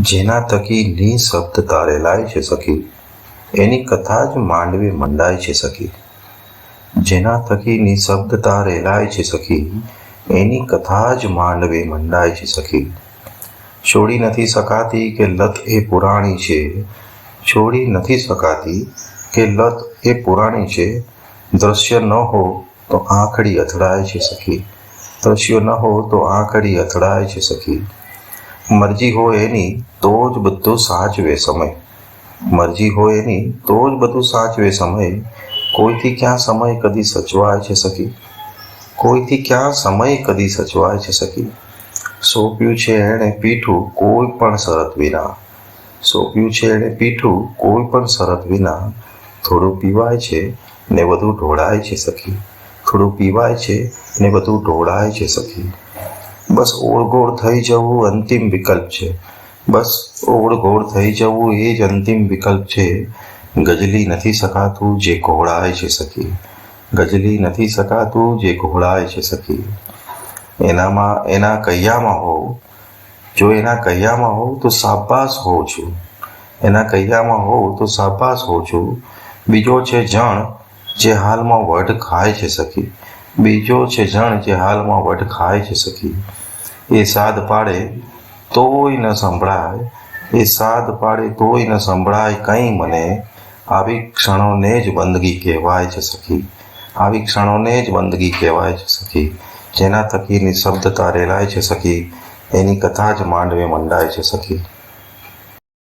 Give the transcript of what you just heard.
જેના થકી નિશબ્દતા રેલાય છે સખી. એની કથા જ માંડવી મંડાય છે સખી. જેના થકી નિશબ્દતા રેલાય છે સખી, એની કથા જ માંડવી મંડાય છે સખી. છોડી નથી શકાતી કે લત એ પુરાણી છે. છોડી નથી શકાતી કે લત એ પુરાણી છે. દ્રશ્ય ન હો તો આંખડી અથડાય છે સખી. દ્રશ્યો ન હો તો આંખડી અથડાય છે સખી. મરજી હોય એની, તો જ બધું સાચવે સમય. મરજી હોય એની, તો જ બધું સાચવે સમય. કોઈથી ક્યાં સમય કદી સચવાય છે સખી? કોઈથી ક્યાં સમય કદી સચવાય છે સખી? સોંપ્યું છે એણે પીઠું કોઈ પણ શરત વિના. સોંપ્યું છે એણે પીઠું કોઈ પણ શરત વિના. થોડું પીવાય છે ને બધું ઢોળાય છે સખી. થોડું પીવાય છે ને બધું ઢોળાય છે સખી. બસ ઓળગોળ થઈ જવું અંતિમ વિકલ્પ છે. બસ ઓળગોળ થઈ જવું એ જ અંતિમ વિકલ્પ છે. ગજલી નથી શકાતું જે ઘોળાય છે સખી. ગજલી નથી શકાતું જે ઘોળાય છે સખી. એનામાં, એના કૈયામાં હોવ જો એના કૈયામાં હોવ તો સાબાસ હોઉં છું. એના કૈયામાં હોવ તો સાબાસ હોઉં છું. બીજો છે જણ જે હાલમાં વઢ ખાય છે સખી. બીજો છે જણ જે હાલમાં વઢ ખાય છે સખી. એ સાદ પાડે તોય ન સંભળાય. એ સાદ પાડે તોય ન સંભળાય કંઈ મને. આવી ક્ષણોને જ બંદગી કહેવાય છે સખી. આવી ક્ષણોને જ બંદગી કહેવાય છે સખી. જેના થકી નિશબ્દતા રેલાય છે સખી. એની કથા જ માંડવે મંડાય છે સખી.